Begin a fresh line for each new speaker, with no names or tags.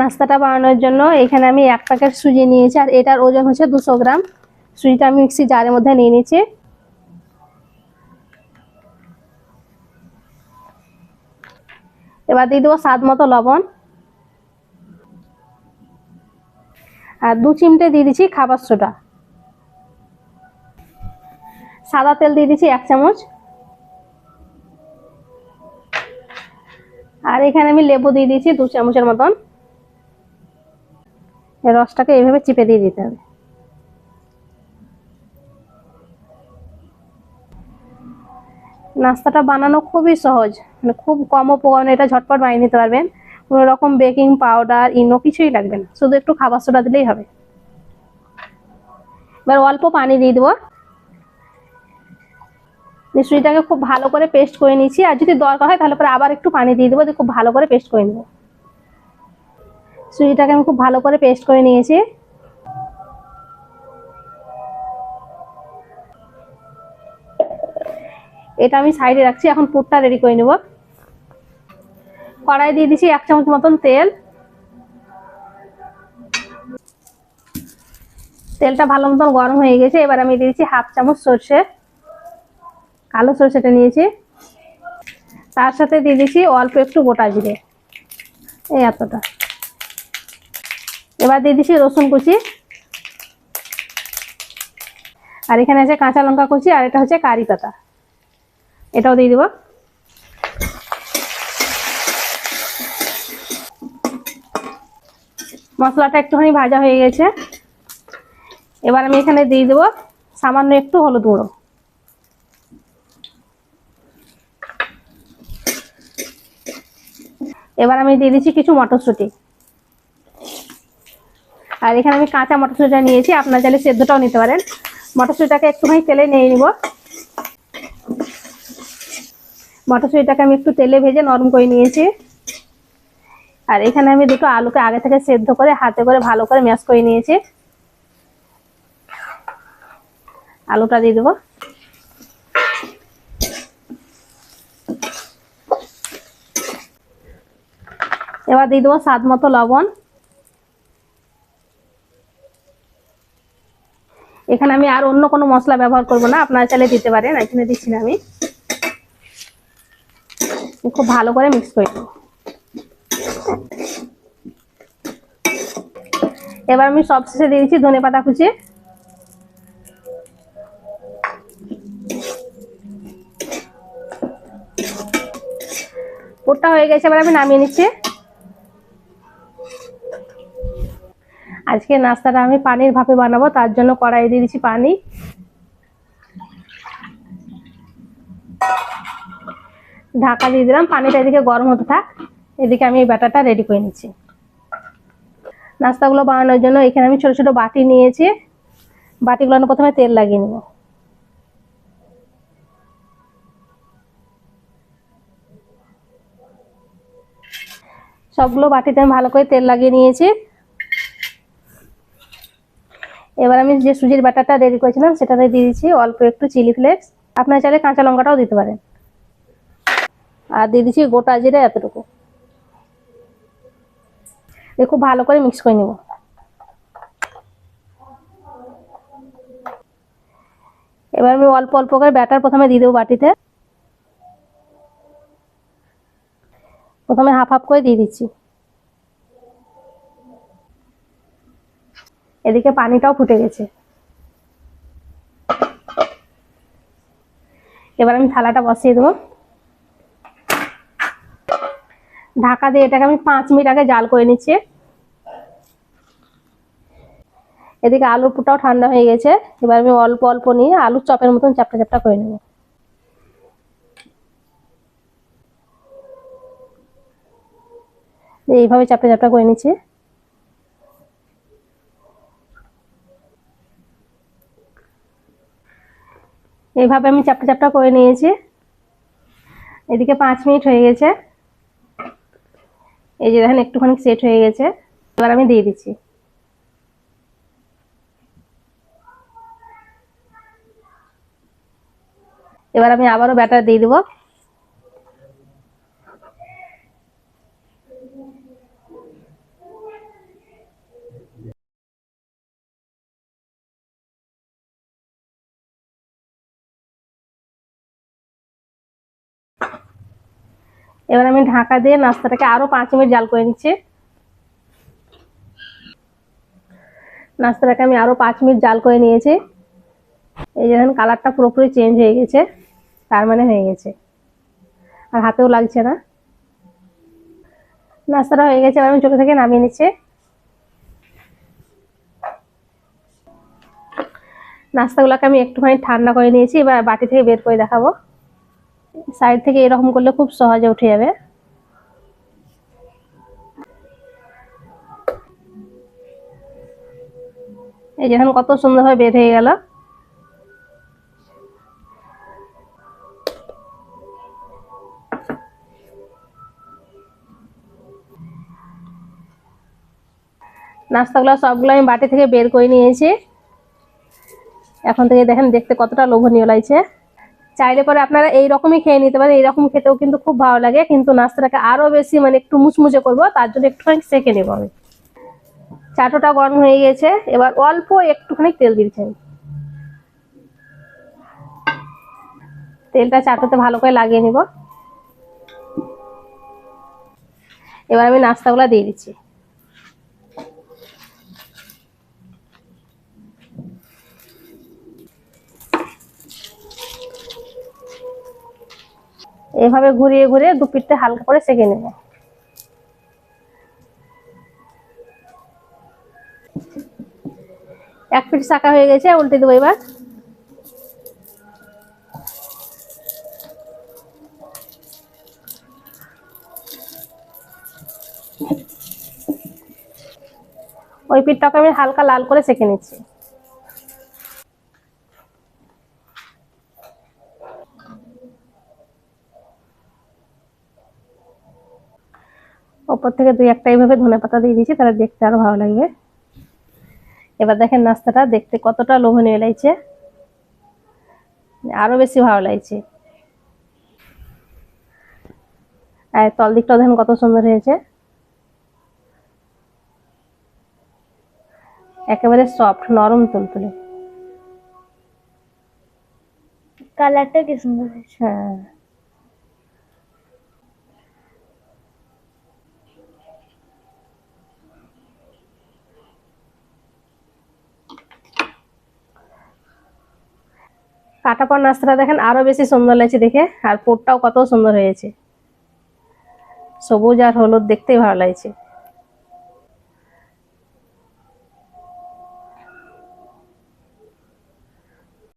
নাস্তাটা বানানোর জন্য এখানে আমি এক প্যাকেট সুজি নিয়েছি, আর এটার ওজন হচ্ছে দুশো গ্রাম। সুজিটা আমি মিক্সি জারের মধ্যে নিয়ে নিয়েছি। এবার দিয়ে দেবো স্বাদ মতো লবণ। আর দু চিমটে দিয়ে দিচ্ছি খাবার সোডা। সাদা তেল দিয়ে দিচ্ছি এক চামচ। আর এখানে আমি লেবু দিয়ে দিয়েছি দু চামচের মতন। এই রসটাকে এইভাবে চিপে দিয়ে দিতে হবে। নাস্তাটা বানানো খুবই সহজ মানে খুব কম উপকরণে এটা ঝটপট বানিয়ে নিতে পারবেন। কোনো রকম বেকিং পাউডার, ইনো কিছুই লাগবে না, শুধু একটু খাবার সোডা দিলেই হবে। এবার অল্প পানি দিয়ে দেবো। মিশ্রিটাকে খুব ভালো করে পেস্ট করে নিয়েছি, আর যদি দরকার হয় তাহলে পরে আবার একটু পানি দিয়ে দেবো খুব ভালো করে পেস্ট করে নেব। সুজিটাকে আমি খুব ভালো করে পেস্ট করে নিয়েছি। এটা আমি সাইডে রাখছি, এখন পুরটা রেডি করে নেব। কড়াই দিয়ে দিচ্ছি এক চামচ মতন তেল। তেলটা ভালো মতন গরম হয়ে গেছে, এবার আমি দিয়েছি হাফ চামচ সর্ষে। কালো সর্ষেটা নিয়েছি। তার সাথে দিয়ে দিচ্ছি অল্প একটু গোটা জিরে। এই এতটা। এবার দিয়ে দিচ্ছি রসুন কুচি। আর এখানে আছে কাঁচা লঙ্কা কুচি, আর এটা হচ্ছে কারি পাতা। এটাও দিয়ে দেবো। মশলাটা একটুখানি ভাজা হয়ে গেছে। এবার আমি এখানে দিয়ে দেবো সামান্য একটু হলুদ গুঁড়ো। এবার আমি দিয়ে দিচ্ছি কিছু মটরশুঁটি। আর এখানে আমি কাঁচা মটরশুঁটিটা নিয়েছি, আপনার চাইলে সেদ্ধটাও নিতে পারেন। মটরশুঁটিটাকে একটুখানি তেলে নিয়ে নিব। মটরশুঁটিটাকে আমি একটু তেলে ভেজে নরম করে নিয়েছি। আর এখানে আমি দুটো আলুকে আগে থেকে সেদ্ধ করে, হাতে করে ভালো করে ম্যাশ করে নিয়েছি। আলুটা দিয়ে দেবো। এবার দিয়ে দেবো স্বাদ মতো লবণ। এখানে আমি আর অন্য কোনো মশলা ব্যবহার করব না। আপনারা চাইলে দিতে পারেন, এখানে দিচ্ছি না আমি। খুব ভালো করে মিক্স করে এবার আমি সব শেষে দিয়ে দিচ্ছি ধনে পাতা কুচি। পুরটা হয়ে গেছে, এবার আমি নামিয়ে নিচ্ছি। আজকে নাস্তাটা আমি পানির ভাপে বানাবো, তার জন্য কড়াই দিয়ে দিচ্ছি পানি। ঢাকা দিয়ে দিলাম, পানিটা এদিকে গরম হতে থাক। এদিকে আমি এই ব্যাটারটা রেডি করে নিচ্ছি। নাস্তাগুলো বানানোর জন্য এখানে আমি ছোট ছোট বাটি নিয়েছি। বাটিগুলো প্রথমে তেল লাগিয়ে নেব। সবগুলো বাটিতে আমি ভালো করে তেল লাগিয়ে নিয়েছি। এবার আমি যে সুজির ব্যাটারটা রেডি করেছিলাম, সেটাতে দিয়ে দিচ্ছি অল্প একটু চিলি ফ্লেক্স আপনার চাইলে কাঁচা লঙ্কাটাও দিতে পারেন। আর দিয়ে দিচ্ছি গোটা জিরে এতটুকু। খুব ভালো করে মিক্স করে নেব। এবার আমি অল্প অল্প করে ব্যাটার প্রথমে দিয়ে দেবো বাটিতে। প্রথমে হাফ হাফ করে দিয়ে দিচ্ছি। এদিকে পানিটাও ফুটে গেছে। এবার আমি থালাটা বসিয়ে দেবো। ঢাকা দিয়ে এটাকে আমি পাঁচ মিনিট আগে জাল করে নিচ্ছি। এদিকে আলু পুটাও ঠান্ডা হয়ে গেছে। এবার আমি অল্প অল্প নিয়ে আলুর চপের মতন চাপটা চাপটা করে নেব। এইভাবে চাপটা চাপটা করে নিচ্ছি। এইভাবে আমি চ্যাপটা চ্যাপটা করে নিয়েছি। এদিকে পাঁচ মিনিট হয়ে গেছে। এই যে দেখেন, একটুখানি সেট হয়ে গেছে। এবার আমি দিয়ে দিচ্ছি। এবার আমি আবারও ব্যাটার দিয়ে দেবো। এবার আমি ঢাকা দিয়ে নাস্তাটাকে আরও পাঁচ মিনিট জাল করে নিচ্ছি। নাস্তাটাকে আমি আরও পাঁচ মিনিট জাল করে নিয়েছি। এই যে দেখেন কালারটা পুরোপুরি চেঞ্জ হয়ে গেছে, তার মানে হয়ে গেছে। আর হাতেও লাগছে না। নাস্তাটা হয়ে গেছে আমি চোখে থেকে নামিয়ে নিচ্ছি। নাস্তাগুলোকে আমি একটুখানি ঠান্ডা করে নিয়েছি, এবার বাটি থেকে বের করে দেখাবো। সাইড থেকে এরকম করলে খুব সহজে উঠে যাবে। এই যেখানে কত সুন্দরভাবে বের হয়ে গেল। নাস্তাগুলো সবগুলো আমি বাটি থেকে বের করে নিয়েছি। এখন থেকে দেখেন দেখতে কতটা লোভনীয় লাগছে। চাইলে পরে আপনারা এই রকমই খেয়ে নিতে পারেন, এইরকম খেতেও কিন্তু খুব ভালো লাগে, কিন্তু নাস্তাটাকে আরও বেশি মানে একটু মুচমুচে করব, তার জন্য একটুখানি সেকে নেব আমি। চাটোটা গরম হয়ে গেছে, এবার অল্প একটুখানি তেল দিচ্ছেন তেলটা চাটোতে ভালো করে লাগিয়ে নিব। এবার আমি নাস্তাগুলো দিয়ে দিচ্ছি। এভাবে ঘুরিয়ে ঘুরিয়ে দু পিঠটা হালকা করে সেকে নেব। এক পিঠ শাকা হয়ে গেছে, উল্টে দেবো এবার। ওই পিঠটাকে আমি হালকা লাল করে সেকে নিচ্ছি। ওপর থেকে দুই একটা এইভাবে ধনে পাতা দিয়ে দিয়েছি তাহলে দেখতে আরও ভালো লাগবে। এবার দেখেন নাস্তাটা দেখতে কতটা লোভনীয় লাগছে। আরও বেশি ভালো লাগছে। আর তল দিকটা দেখেন কত সুন্দর হয়েছে। একেবারে সফট নরম তুলতুলে।
কালারটা কি সুন্দর হয়েছে?
হ্যাঁ। কাটা পর নাস্তাটা দেখেন আরও বেশি সুন্দর লাগছে দেখে, আর পোটটাও কত সুন্দর হয়েছে। সবুজ আর হলুদ দেখতেই ভালো লাগছে।